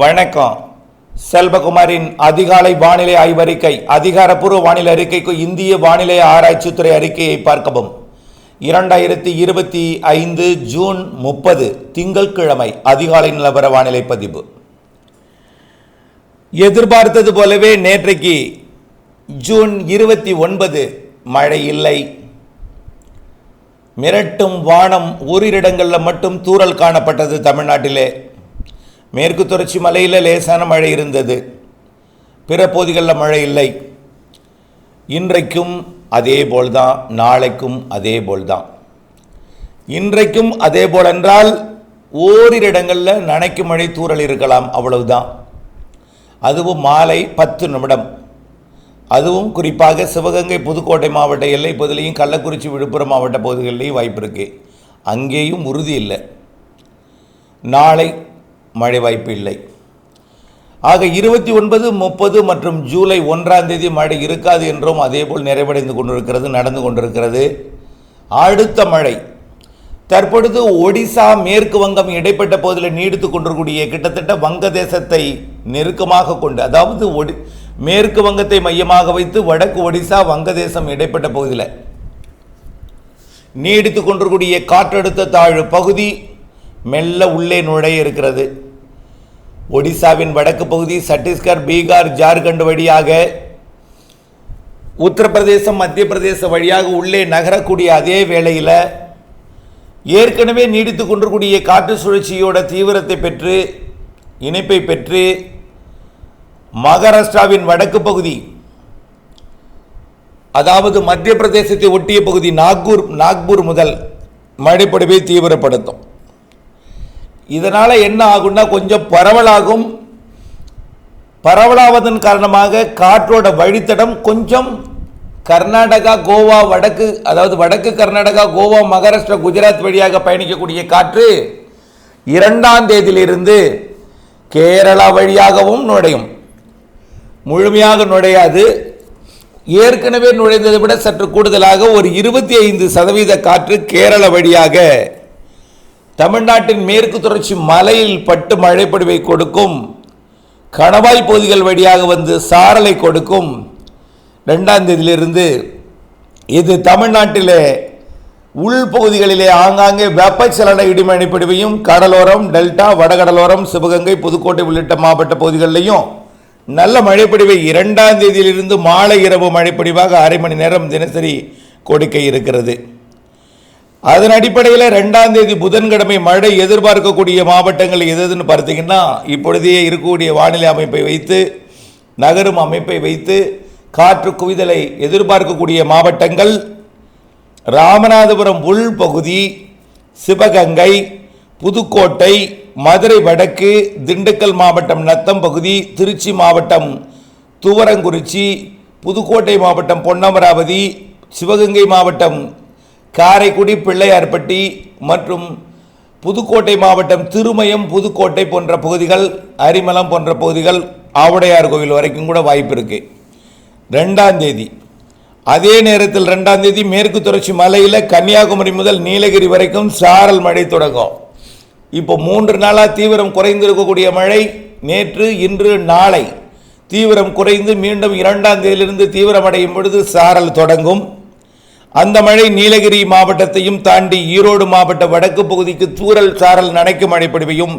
வணக்கம். செல்வகுமாரின் அதிகாலை வானிலை ஆய்வறிக்கை அதிகாரப்பூர்வ வானிலை அறிக்கைக்கு இந்திய வானிலை ஆராய்ச்சித்துறை அறிக்கையை பார்க்கவும். இரண்டாயிரத்தி இருபத்தி ஐந்து ஜூன் முப்பது திங்கட்கிழமை அதிகாலை நிலவர வானிலை பதிவு. எதிர்பார்த்தது போலவே நேற்றைக்கு ஜூன் இருபத்தி ஒன்பது மழை இல்லை. மிரட்டும் வானம் ஓரிடங்களில் மட்டும் தூறல் காணப்பட்டது தமிழ்நாட்டிலே. மேற்கு தொடர்ச்சி மலையில் லேசான மழை இருந்தது. பிற பகுதிகளில் மழை இல்லை. இன்றைக்கும் அதே போல்தான் நாளைக்கும் அதே போல்தான். இன்றைக்கும் அதே போல் என்றால் ஓரிரு இடங்களில் நனைக்கும் மழை தூறல் இருக்கலாம் அவ்வளவுதான். அதுவும் மாலை பத்து நிமிடம். அதுவும் குறிப்பாக சிவகங்கை புதுக்கோட்டை மாவட்ட எல்லை பகுதியிலையும் கள்ளக்குறிச்சி விழுப்புரம் மாவட்ட பகுதிகளிலையும் வாய்ப்பு இருக்கு. அங்கேயும் உறுதி இல்லை. நாளை மழை வாய்ப்பு இல்லை ஆக இருபத்தி ஒன்பது முப்பது மற்றும் ஜூலை ஒன்றாம் தேதி மழை இருக்காது என்றும் அதேபோல் நிறைவடைந்து கொண்டிருக்கிறது நடந்து கொண்டிருக்கிறது. அடுத்த மழை. தற்பொழுது ஒடிசா மேற்கு வங்கம் இடைப்பட்ட பகுதியில் நீடித்து கொண்டிருக்கூடிய கிட்டத்தட்ட வங்கதேசத்தை நெருக்கமாக கொண்டு அதாவது ஒடி மேற்கு வங்கத்தை மையமாக வைத்து வடக்கு ஒடிசா வங்கதேசம் இடைப்பட்ட பகுதியில் நீடித்து கொண்டிருக்கூடிய காற்றழுத்த தாழ்வு பகுதி மெல்ல உள்ளே நுழைய இருக்கிறது. ஒடிசாவின் வடக்கு பகுதி சத்தீஸ்கர் பீகார் ஜார்க்கண்ட் வழியாக உத்தரப்பிரதேசம் மத்திய பிரதேசம் வழியாக உள்ளே நகரக்கூடிய அதே வேளையில் ஏற்கனவே நீடித்து கொண்டிருக்கூடிய காற்று சுழற்சியோட தீவிரத்தை பெற்று இணைப்பை பெற்று மகாராஷ்டிராவின் வடக்கு பகுதி அதாவது மத்திய பிரதேசத்தை ஒட்டிய பகுதி நாக்பூர் நாக்பூர் முதல் மழைப்படுவை தீவிரப்படுத்தும். இதனால் என்ன ஆகும்னா கொஞ்சம் பரவலாகும். பரவலாவதன் காரணமாக காற்றோட வழித்தடம் கொஞ்சம் கர்நாடகா கோவா வடக்கு அதாவது வடக்கு கர்நாடகா கோவா மகாராஷ்டிரா குஜராத் வழியாக பயணிக்கக்கூடிய காற்று இரண்டாம் தேதியிலிருந்து கேரளா வழியாகவும் நுழையும். முழுமையாக நுழையாது. ஏற்கனவே நுழைந்ததை விட சற்று கூடுதலாக ஒரு இருபத்தி ஐந்து சதவீத காற்று கேரள வழியாக தமிழ்நாட்டின் மேற்கு தொடர்ச்சி மலையில் பட்டு மழைப்பொழிவை கொடுக்கும் கணவாய் பகுதிகள் வழியாக வந்து சாரலை கொடுக்கும். ரெண்டாம் தேதியிலிருந்து இது தமிழ்நாட்டிலே உள்பகுதிகளிலே ஆங்காங்கே வெப்பச்சலன இடிமழைப்படிவையும் கடலோரம் டெல்டா வடகடலோரம் சிவகங்கை புதுக்கோட்டை உள்ளிட்ட மாவட்ட பகுதிகளிலையும் நல்ல மழைப்படிவை இரண்டாம் தேதியிலிருந்து மாலை இரவு மழைப்படிவாக அரை மணி நேரம் தினசரி கொடுக்க இருக்கிறது. அதன் அடிப்படையில் ரெண்டாம் தேதி புதன்கிழமை மழை எதிர்பார்க்கக்கூடிய மாவட்டங்கள் எது எதுன்னு பார்த்தீங்கன்னா இப்பொழுதே இருக்கக்கூடிய வானிலை அமைப்பை வைத்து நகரும் அமைப்பை வைத்து காற்று குவிதலை எதிர்பார்க்கக்கூடிய மாவட்டங்கள் ராமநாதபுரம் உள்பகுதி சிவகங்கை புதுக்கோட்டை மதுரை வடக்கு திண்டுக்கல் மாவட்டம் நத்தம் பகுதி திருச்சி மாவட்டம் துவரங்குறிச்சி புதுக்கோட்டை மாவட்டம் பொன்னமராவதி சிவகங்கை மாவட்டம் காரைக்குடி பிள்ளையார்பட்டி மற்றும் புதுக்கோட்டை மாவட்டம் திருமயம் புதுக்கோட்டை போன்ற பகுதிகள் அரிமலம் போன்ற பகுதிகள் ஆவுடையார் கோவில் வரைக்கும் கூட வாய்ப்பு இருக்குது ரெண்டாம் தேதி. அதே நேரத்தில் ரெண்டாம் தேதி மேற்கு தொடர்ச்சி மலையில் கன்னியாகுமரி முதல் நீலகிரி வரைக்கும் சாரல் மழை தொடங்கும். இப்போ மூன்று நாளாக தீவிரம் குறைந்திருக்கக்கூடிய மழை நேற்று இன்று நாளை. தீவிரம் குறைந்து மீண்டும் இரண்டாம் தேதியிலிருந்து தீவிரமடையும் பொழுது சாரல் தொடங்கும். அந்த மழை நீலகிரி மாவட்டத்தையும் தாண்டி ஈரோடு மாவட்ட வடக்கு பகுதிக்கு தூறல் சாரல் நனைக்கும் மழை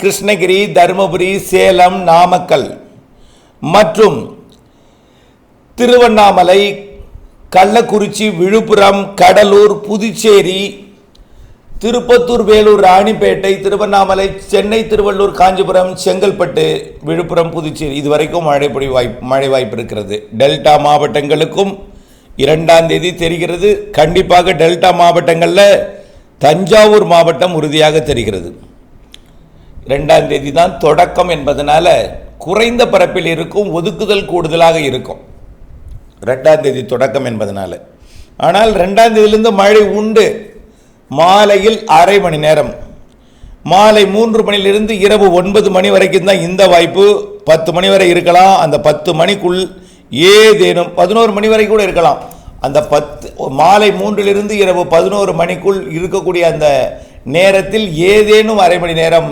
கிருஷ்ணகிரி தருமபுரி சேலம் நாமக்கல் மற்றும் திருவண்ணாமலை கள்ளக்குறிச்சி விழுப்புரம் கடலூர் புதுச்சேரி திருப்பத்தூர் வேலூர் ராணிப்பேட்டை திருவண்ணாமலை சென்னை திருவள்ளூர் காஞ்சிபுரம் செங்கல்பட்டு விழுப்புரம் புதுச்சேரி. இதுவரைக்கும் மழை பொழி வாய்ப்பு மழை வாய்ப்பு இருக்கிறது. டெல்டா மாவட்டங்களுக்கும் இரண்டாம் தேதி தெரிகிறது. கண்டிப்பாக டெல்டா மாவட்டங்களில் தஞ்சாவூர் மாவட்டம் உறுதியாக தெரிகிறது. ரெண்டாம் தேதி தான் தொடக்கம் என்பதனால குறைந்த பரப்பில் இருக்கும் ஒதுக்குதல் கூடுதலாக இருக்கும். ரெண்டாம் தேதி தொடக்கம் என்பதனால. ஆனால் ரெண்டாம் தேதியிலிருந்து மழை உண்டு. மாலையில் அரை மணி நேரம். மாலை மூன்று மணிலிருந்து இரவு ஒன்பது மணி வரைக்கும் தான் இந்த வாய்ப்பு. பத்து மணி வரை இருக்கலாம். அந்த பத்து மணிக்குள் ஏதேனும் பதினோரு மணி வரை கூட இருக்கலாம். அந்த பத்து மாலை மூன்றிலிருந்து இரவு பதினோரு மணிக்குள் இருக்கக்கூடிய அந்த நேரத்தில் ஏதேனும் அரை மணி நேரம்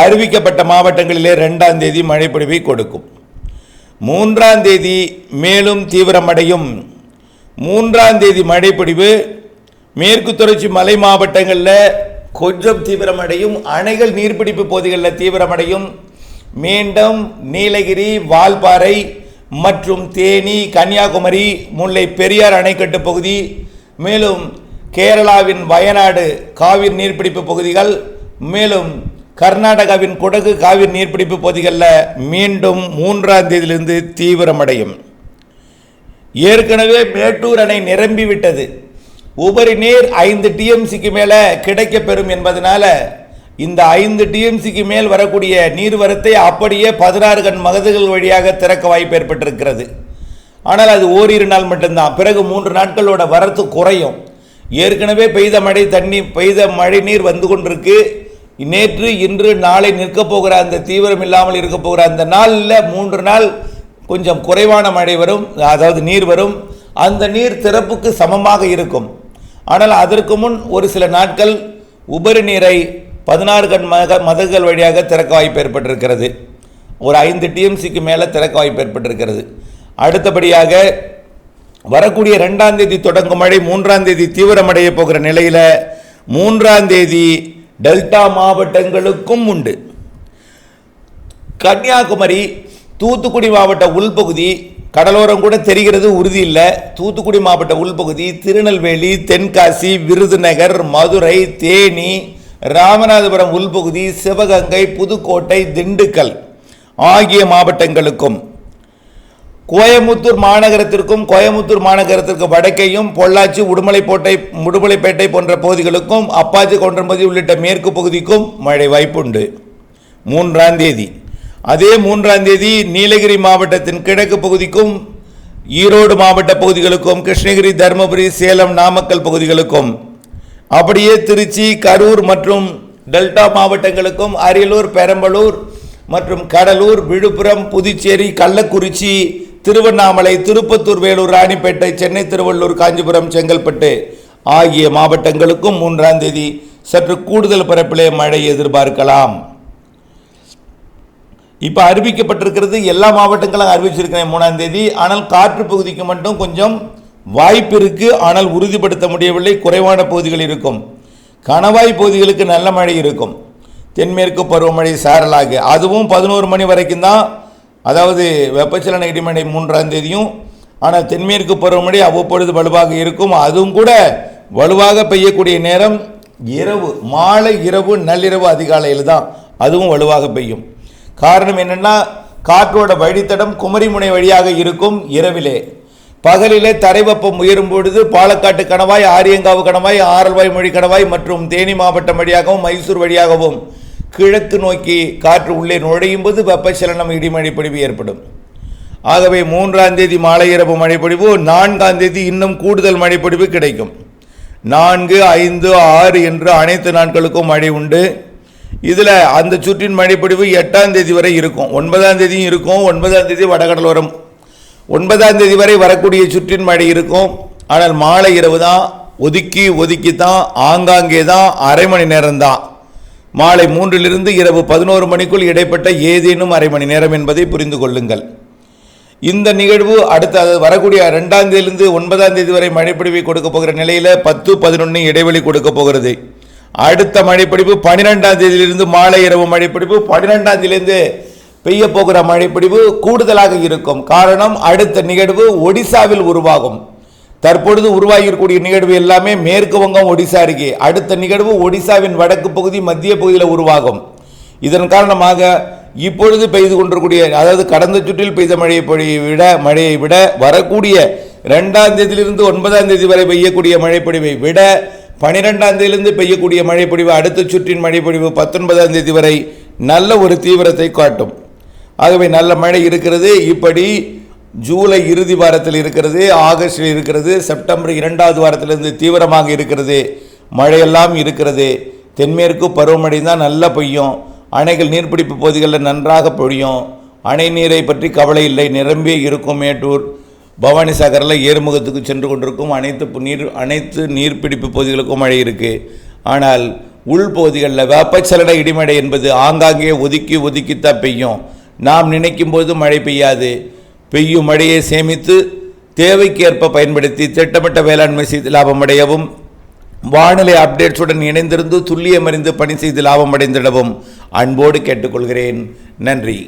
அறிவிக்கப்பட்ட மாவட்டங்களிலே ரெண்டாம் தேதி மழைப்பொழிவை கொடுக்கும். மூன்றாம் தேதி மேலும் தீவிரமடையும் மூன்றாம் தேதி மழைப்பொழிவு மேற்கு தொடர்ச்சி மலை மாவட்டங்களில் கொஞ்சம் தீவிரமடையும் அணைகள் நீர்பிடிப்பு பகுதிகளில் தீவிரமடையும் மீண்டும் நீலகிரி வால்பாறை மற்றும் தேனி கன்னியாகுமரி முல்லை பெரியார் அணைக்கட்டு பகுதி மேலும் கேரளாவின் வயநாடு காவிரி நீர்பிடிப்பு பகுதிகள் மேலும் கர்நாடகாவின் குடகு காவிரி நீர்பிடிப்பு பகுதிகளில் மீண்டும் மூன்றாம் தேதியிலிருந்து தீவிரமடையும். ஏற்கனவே மேட்டூர் அணை நிரம்பி விட்டது உபரி நீர் ஐந்து டிஎம்சிக்கு மேலே கிடைக்கப்பெறும் என்பதனால இந்த ஐந்து டிஎம்சிக்கு மேல் வரக்கூடிய நீர்வரத்தை அப்படியே பதினாறு கண் மகதுகள் வழியாக திறக்க வாய்ப்பு ஏற்பட்டிருக்கிறது. ஆனால் அது ஓரிரு நாள் மட்டும்தான். பிறகு மூன்று நாட்களோட வரத்து குறையும். ஏற்கனவே பெய்த மழை தண்ணி பெய்த மழை நீர் வந்து கொண்டிருக்கு. நேற்று இன்று நாளை நிற்கப் போகிற அந்த தீவிரம் இல்லாமல் இருக்க போகிற அந்த நாளில் மூன்று நாள் கொஞ்சம் குறைவான மழை வரும் அதாவது நீர் வரும். அந்த நீர் திறப்புக்கு சமமாக இருக்கும். ஆனால் அதற்கு முன் ஒரு சில நாட்கள் உபரி நீரை பதினாறு கண் மக மதகுகள் வழியாக திறக்க வாய்ப்பு ஏற்பட்டிருக்கிறது. ஒரு ஐந்து டிஎம்சிக்கு மேலே திறக்க வாய்ப்பு ஏற்பட்டிருக்கிறது. அடுத்தபடியாக வரக்கூடிய ரெண்டாம் தேதி தொடங்கும் மழை மூன்றாம் தேதி தீவிரமடைய போகிற நிலையில் மூன்றாம் தேதி டெல்டா மாவட்டங்களுக்கும் உண்டு. கன்னியாகுமரி தூத்துக்குடி மாவட்ட உள்பகுதி கடலோரம் கூட தெரிகிறது உறுதி இல்லை. தூத்துக்குடி மாவட்ட உள்பகுதி திருநெல்வேலி தென்காசி விருதுநகர் மதுரை தேனி ராமநாதபுரம் உள்பகுதி சிவகங்கை புதுக்கோட்டை திண்டுக்கல் ஆகிய மாவட்டங்களுக்கும் கோயமுத்தூர் மாநகரத்திற்கும் கோயமுத்தூர் மாநகரத்திற்கு வடக்கையும் பொள்ளாச்சி உடுமலைப்பேட்டை உடுமலைப்பேட்டை போன்ற பகுதிகளுக்கும் அப்பாச்சி கொன்றம்பதி உள்ளிட்ட மேற்கு பகுதிக்கும் மழை வாய்ப்புண்டு. மூன்றாம் தேதி. அதே மூன்றாம் தேதி நீலகிரி மாவட்டத்தின் கிழக்கு பகுதிக்கும் ஈரோடு மாவட்ட பகுதிகளுக்கும் கிருஷ்ணகிரி தருமபுரி சேலம் நாமக்கல் பகுதிகளுக்கும் அப்படியே திருச்சி கரூர் மற்றும் டெல்டா மாவட்டங்களுக்கும் அரியலூர் பெரம்பலூர் மற்றும் கடலூர் விழுப்புரம் புதுச்சேரி கள்ளக்குறிச்சி திருவண்ணாமலை திருப்பத்தூர் வேலூர் ராணிப்பேட்டை சென்னை திருவள்ளூர் காஞ்சிபுரம் செங்கல்பட்டு ஆகிய மாவட்டங்களுக்கும் மூன்றாம் தேதி சற்று கூடுதல் பரப்பிலே மழை எதிர்பார்க்கலாம். இப்போ அறிவிக்கப்பட்டிருக்கிறது எல்லா மாவட்டங்களும் அறிவிச்சிருக்கிறேன் மூணாம் தேதி. ஆனால் காற்று பகுதிக்கு மட்டும் கொஞ்சம் வாய்ப்பு இருக்கு ஆனால் உறுதிப்படுத்த முடியவில்லை. குறைவான பகுதிகள் இருக்கும். கணவாய் பகுதிகளுக்கு நல்ல மழை இருக்கும். தென்மேற்கு பருவமழை சாரலாக. அதுவும் பதினோரு மணி வரைக்கும் தான். அதாவது வெப்பச்சலன இடிமலை மூன்றாம் தேதியும். ஆனால் தென்மேற்கு பருவமழை அவ்வப்பொழுது வலுவாக இருக்கும். அதுவும் கூட வலுவாக பெய்யக்கூடிய நேரம் இரவு மாலை இரவு நள்ளிரவு அதிகாலையில் தான். அதுவும் வலுவாக பெய்யும். காரணம் என்னென்னா காற்றோட வழித்தடம் குமரிமுனை வழியாக இருக்கும் இரவிலே. பகலிலே தரைவெப்பம் உயரும் பொழுது பாலக்காட்டு கணவாய் ஆரியங்காவு கணவாய் ஆரல்வாய் மொழி கணவாய் மற்றும் தேனி மாவட்டம் வழியாகவும் மைசூர் வழியாகவும் கிழக்கு நோக்கி காற்று உள்ளே நுழையும் போது வெப்பச்சலனம் இடிமழை பொழிவு ஏற்படும். ஆகவே மூன்றாம் தேதி மாலை இரவு மழைப்பொழிவு நான்காம் தேதி இன்னும் கூடுதல் மழைப்பொழிவு கிடைக்கும். நான்கு ஐந்து ஆறு என்று அனைத்து நாட்களுக்கும் மழை உண்டு. இதில் அந்த சுற்றின் மழைப்பொழிவு எட்டாம் தேதி வரை இருக்கும். ஒன்பதாம் தேதியும் இருக்கும். ஒன்பதாம் தேதி வடகடலோரம் ஒன்பதாம் தேதி வரை வரக்கூடிய சுற்றின் மழை இருக்கும். ஆனால் மாலை இரவு தான் ஒதுக்கி ஒதுக்கி தான் ஆங்காங்கே தான் அரை மணி நேரம் தான் மாலை மூன்றிலிருந்து இரவு பதினோரு மணிக்குள் இடைப்பட்ட ஏதேனும் அரை மணி நேரம் என்பதை புரிந்து கொள்ளுங்கள். இந்த நிகழ்வு அடுத்த அது வரக்கூடிய ரெண்டாம் தேதியிலிருந்து ஒன்பதாம் தேதி வரை மழைப்பிடிவை கொடுக்க போகிற நிலையில் பத்து பதினொன்று இடைவெளி கொடுக்க போகிறது. அடுத்த மழைப்பிடிப்பு பன்னிரெண்டாம் தேதியிலிருந்து மாலை இரவு மழைப்பிடிப்பு பன்னிரெண்டாம் தேதியிலிருந்து பெய்ய போகிற மழைப்பிடிவு கூடுதலாக இருக்கும். காரணம் அடுத்த நிகழ்வு ஒடிசாவில் உருவாகும். தற்பொழுது உருவாகியிருக்கக்கூடிய நிகழ்வு எல்லாமே மேற்கு வங்கம் ஒடிசா அருகே. அடுத்த நிகழ்வு ஒடிசாவின் வடக்கு பகுதி மத்திய பகுதியில் உருவாகும். இதன் காரணமாக இப்பொழுது பெய்து கொண்டிருக்கூடிய அதாவது கடந்த சுற்றில் பெய்த மழையை பொழியை விட மழையை விட வரக்கூடிய ரெண்டாம் தேதியிலிருந்து ஒன்பதாம் தேதி வரை பெய்யக்கூடிய மழைப்பொழிவை விட பனிரெண்டாம் தேதியிலிருந்து பெய்யக்கூடிய மழைப்பொழிவு அடுத்த சுற்றின் மழைப்பொழிவு பத்தொன்பதாம் தேதி வரை நல்ல ஒரு தீவிரத்தை காட்டும். ஆகவே நல்ல மழை இருக்கிறது. இப்படி ஜூலை இறுதி வாரத்தில் இருக்கிறது ஆகஸ்டில் இருக்கிறது செப்டம்பர் இரண்டாவது வாரத்திலிருந்து தீவிரமாக இருக்கிறது. மழையெல்லாம் இருக்கிறது. தென்மேற்கு பருவமழை தான் நல்லா பெய்யும். அணைகள் நீர்பிடிப்பு பகுதிகளில் நன்றாக பொழியும். அணை நீரை பற்றி கவலை இல்லை. நிரம்பி இருக்கும் மேட்டூர். பவானி சாகரில் ஏறுமுகத்துக்கு சென்று கொண்டிருக்கும் அனைத்து நீர் அனைத்து நீர்பிடிப்பு பகுதிகளுக்கும் மழை இருக்குது ஆனால் உள்பகுதிகளில் வெப்பச்சலன இடிமழை என்பது ஆங்காங்கே ஒதுக்கி ஒதுக்கித்தான் பெய்யும். நாம் நினைக்கும் போது மழை பெய்யாது. பெய்யும் மழையை சேமித்து தேவைக்கேற்ப பயன்படுத்தி திட்டமிட்ட வேளாண்மை செய்து லாபமடையவும் வானிலை அப்டேட்ஸுடன் இணைந்திருந்து துல்லியமறிந்து பணி செய்து லாபமடைந்திடவும் அன்போடு கேட்டுக்கொள்கிறேன். நன்றி.